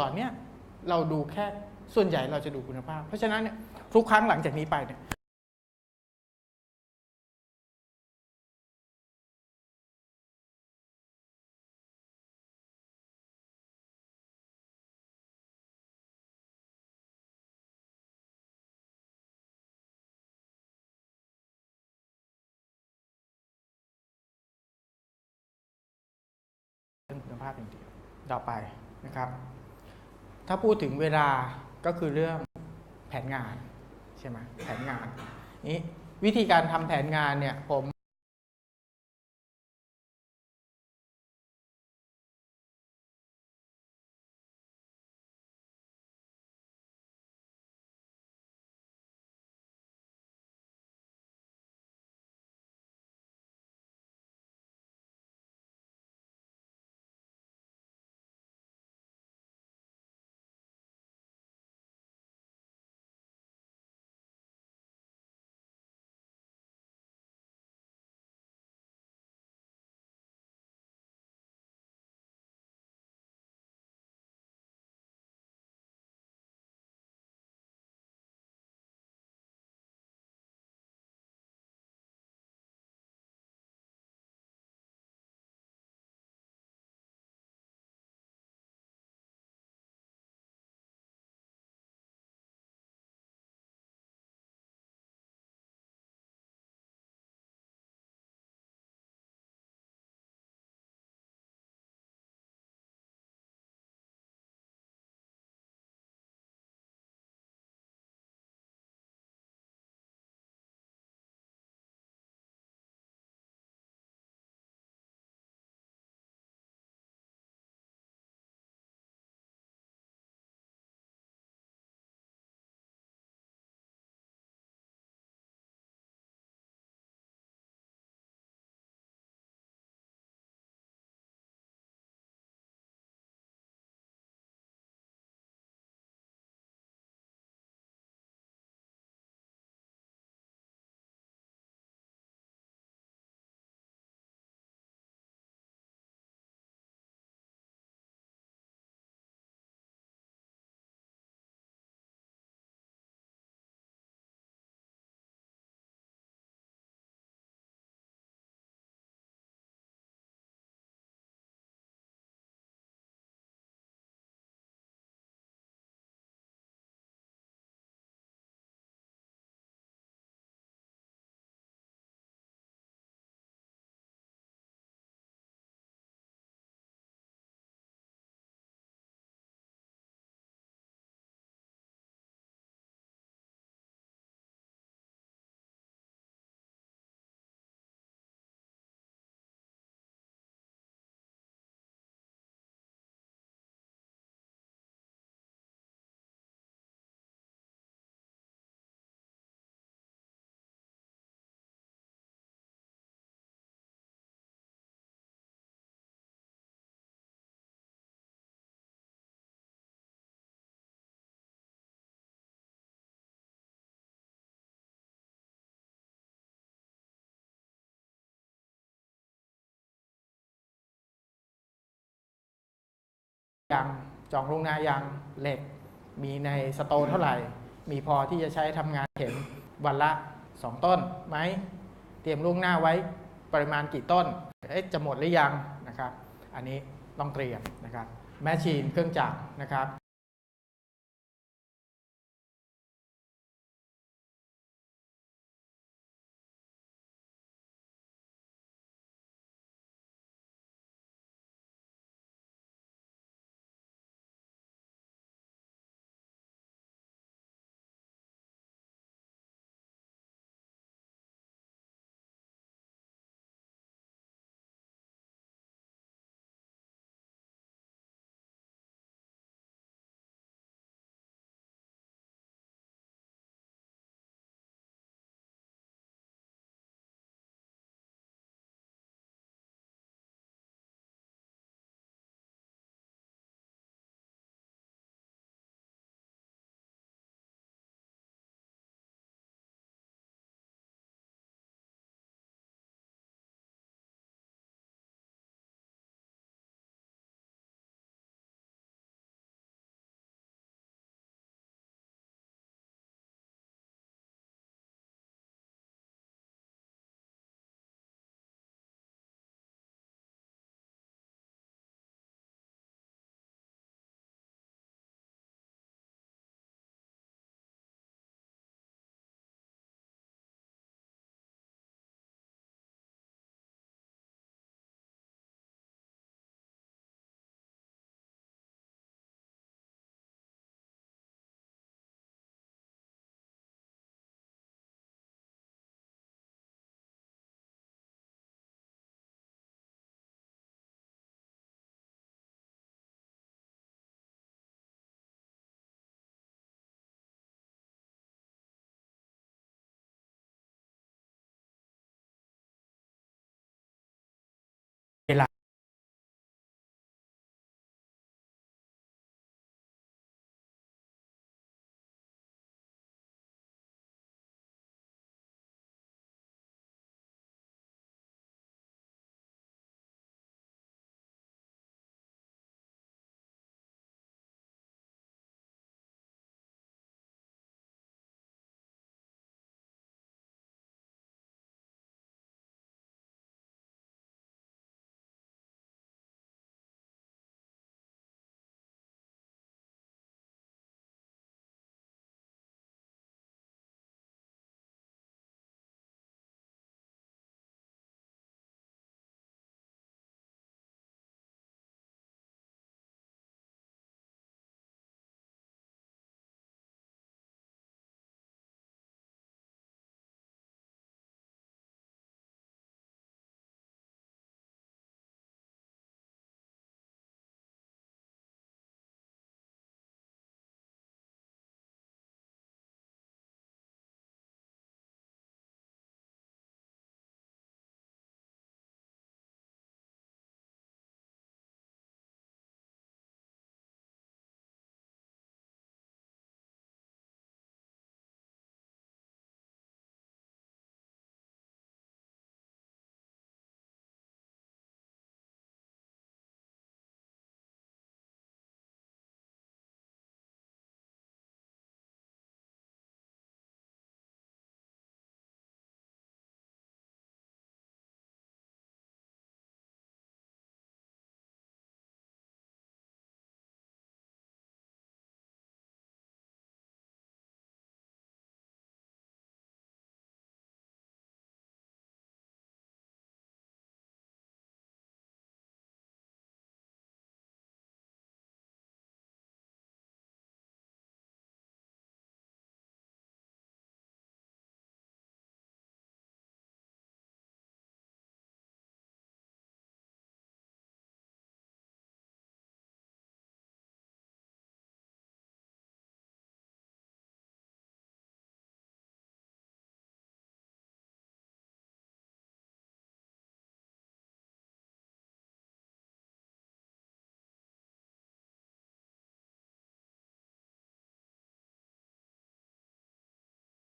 ตอนเนี้ยเราดูแค่ส่วนใหญ่เราจะดูคุณภาพ เพราะฉะนั้นเนี่ยทุกครั้งหลังจากนี้ไปเนี่ยเรื่องคุณภาพอย่างเดียวต่อไปนะครับ ถ้าพูดถึงเวลาก็คือเรื่องแผนงานใช่ไหมแผนงานนี้วิธีการทำแผนงานเนี่ยผม ยังจองลวงหน้ายังเหล็ก มีในสโตร์เท่าไหร่ มีพอที่จะใช้ทำงานเข็มวันละ 2 ต้นไหมเตรียมล่วงหน้าไว้ปริมาณกี่ต้นเอ๊ะจะหมดหรือยังนะครับ อันนี้ต้องเตรียมนะครับแมชชีนเครื่องจักรนะครับ